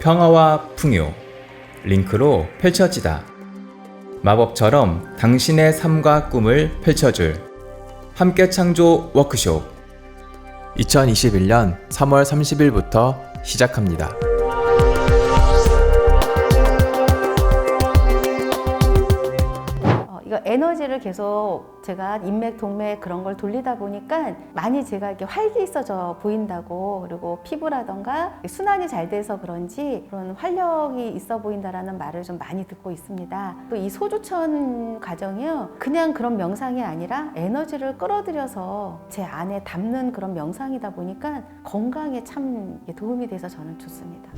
평화와 풍요, 링크로 펼쳐지다. 마법처럼 당신의 삶과 꿈을 펼쳐줄 함께 창조 워크숍 2021년 3월 30일부터 시작합니다. 이거 에너지를 계속 제가 인맥, 동맥 그런 걸 돌리다 보니까 많이 제가 이렇게 활기 있어져 보인다고 그리고 피부라던가 순환이 잘 돼서 그런지 그런 활력이 있어 보인다라는 말을 좀 많이 듣고 있습니다. 또 이 소주천 과정이요. 그냥 그런 명상이 아니라 에너지를 끌어들여서 제 안에 담는 그런 명상이다 보니까 건강에 참 도움이 돼서 저는 좋습니다.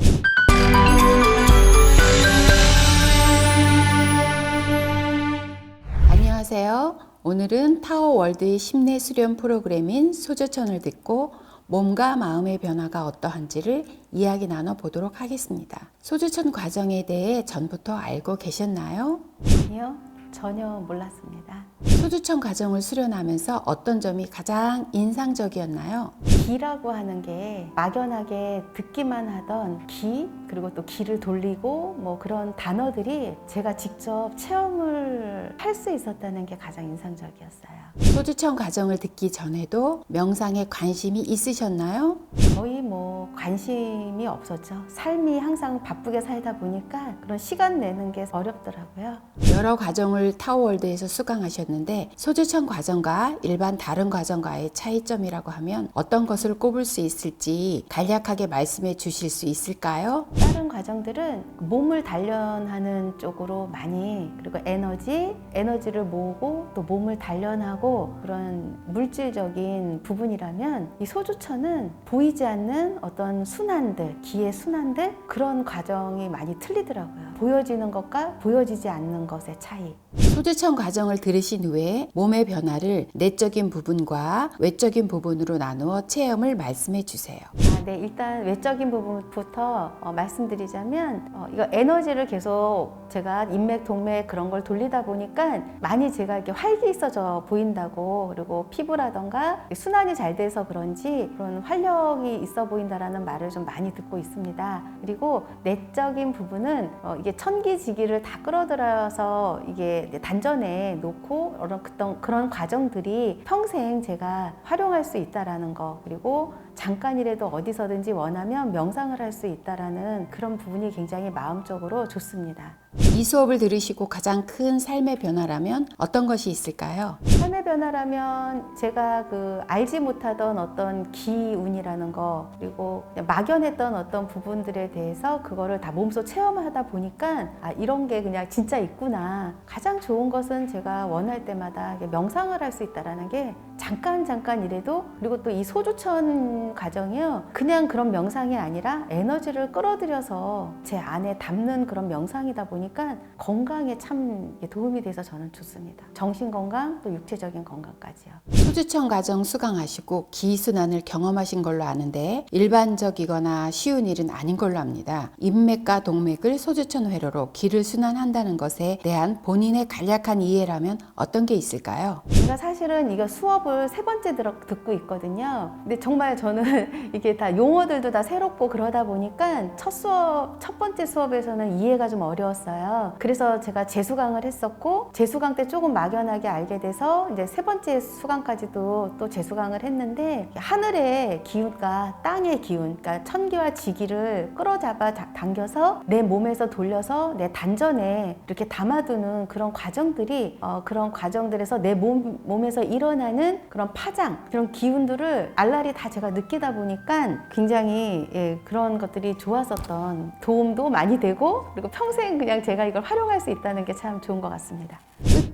오늘은 타워월드의 심내 수련 프로그램인 소저천을 듣고 몸과 마음의 변화가 어떠한지를 이야기 나눠 보도록 하겠습니다. 소저천 과정에 대해 전부터 알고 계셨나요? 아니요, 전혀 몰랐습니다. 소주천 과정을 수련하면서 어떤 점이 가장 인상적이었나요? 기라고 하는 게 막연하게 듣기만 하던 기 그리고 또 기를 돌리고 뭐 그런 단어들이 제가 직접 체험을 할 수 있었다는 게 가장 인상적이었어요. 소주천 과정을 듣기 전에도 명상에 관심이 있으셨나요? 거의 뭐 관심이 없었죠. 삶이 항상 바쁘게 살다 보니까 그런 시간 내는 게 어렵더라고요. 여러 과정을 타워월드에서 수강하셨는데 소주천 과정과 일반 다른 과정과의 차이점이라고 하면 어떤 것을 꼽을 수 있을지 간략하게 말씀해 주실 수 있을까요? 다른 과정들은 몸을 단련하는 쪽으로 많이 그리고 에너지, 에너지를 모으고 또 몸을 단련하고 그런 물질적인 부분이라면 이 소주천은 보이지 않는 어떤 순환들, 기의 순환들 그런 과정이 많이 틀리더라고요. 보여지는 것과 보여지지 않는 것의 차이. 소주천 과정을 들으신 후에 몸의 변화를 내적인 부분과 외적인 부분으로 나누어 체험을 말씀해 주세요. 아, 네, 일단 외적인 부분부터 어, 말씀드리자면 어, 이거 에너지를 계속 제가 인맥, 동맥 그런 걸 돌리다 보니까 많이 제가 이렇게 활기 있어져 보인다고 그리고 피부라던가 순환이 잘 돼서 그런지 그런 활력이 있어 보인다라는 말을 좀 많이 듣고 있습니다. 그리고 내적인 부분은 어, 이게 천기지기를 다 끌어들여서 이게 단전에 놓고 그떤 그런 과정들이 평생 제가 활용할 수 있다라는 거 그리고 잠깐이라도 어디서든지 원하면 명상을 할 수 있다라는 그런 부분이 굉장히 마음적으로 좋습니다. 이 수업을 들으시고 가장 큰 삶의 변화라면 어떤 것이 있을까요? 삶의 변화라면 제가 그 알지 못하던 어떤 기운이라는 거 그리고 막연했던 어떤 부분들에 대해서 그거를 다 몸소 체험하다 보니까 아 이런 게 그냥 진짜 있구나 가장 좋은 것은 제가 원할 때마다 명상을 할 수 있다라는 게 잠깐 잠깐 이래도 그리고 또 이 소주천 과정이요 그냥 그런 명상이 아니라 에너지를 끌어들여서 제 안에 담는 그런 명상이다 보니까 건강에 참 도움이 돼서 저는 좋습니다 정신 건강 또 육체적인 건강까지요 소주천 과정 수강하시고 기순환을 경험하신 걸로 아는데 일반적이거나 쉬운 일은 아닌 걸로 압니다. 인맥과 동맥을 소주천 회로로 기를 순환한다는 것에 대한 본인의 간략한 이해라면 어떤 게 있을까요? 제가 사실은 이거 수업을 세 번째 들어, 듣고 있거든요. 근데 정말 저는 이게 다 용어들도 다 새롭고 그러다 보니까 첫 수업, 첫 번째 수업에서는 이해가 좀 어려웠어요. 그래서 제가 재수강을 했었고, 재수강 때 조금 막연하게 알게 돼서 이제 세 번째 수강까지도 또 재수강을 했는데, 하늘의 기운과 땅의 기운, 그러니까 천기와 지기를 끌어잡아 자- 당겨서 내 몸에서 돌려서 내 단전에 이렇게 담아두는 그런 과정들이 어, 그런 과정들에서 내 몸, 몸에서 일어나는 그런 파장, 그런 기운들을 알랄이 다 제가 느끼다 보니까 굉장히 예, 그런 것들이 좋았었던 도움도 많이 되고 그리고 평생 그냥 제가 이걸 활용할 수 있다는 게 참 좋은 것 같습니다.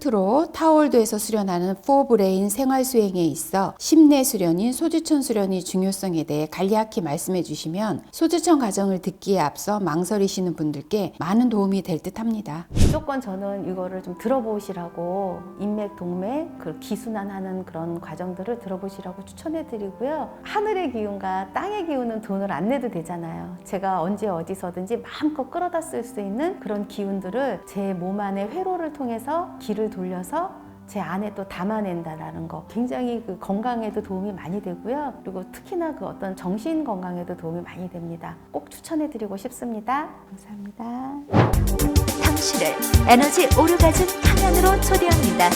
끝으로 타월드에서 수련하는 포브레인 생활 수행에 있어 심내 수련인 소주천 수련의 중요성에 대해 간략히 말씀해 주시면 소주천 과정을 듣기에 앞서 망설이시는 분들께 많은 도움이 될 듯합니다. 무조건 저는 이거를 좀 들어보시라고 인맥, 동맥, 그 기순환하는 그런 과정들을 들어보시라고 추천해 드리고요. 하늘의 기운과 땅의 기운은 돈을 안 내도 되잖아요. 제가 언제 어디서든지 마음껏 끌어다 쓸 수 있는 그런 기운들을 제 몸 안의 회로를 통해서 기를 돌려서 제 안에 또 담아낸다라는 거 굉장히 그 건강에도 도움이 많이 되고요. 그리고 특히나 그 어떤 정신 건강에도 도움이 많이 됩니다. 꼭 추천해드리고 싶습니다. 감사합니다. 당신을 에너지 오르가즘 탕양으로 초대합니다.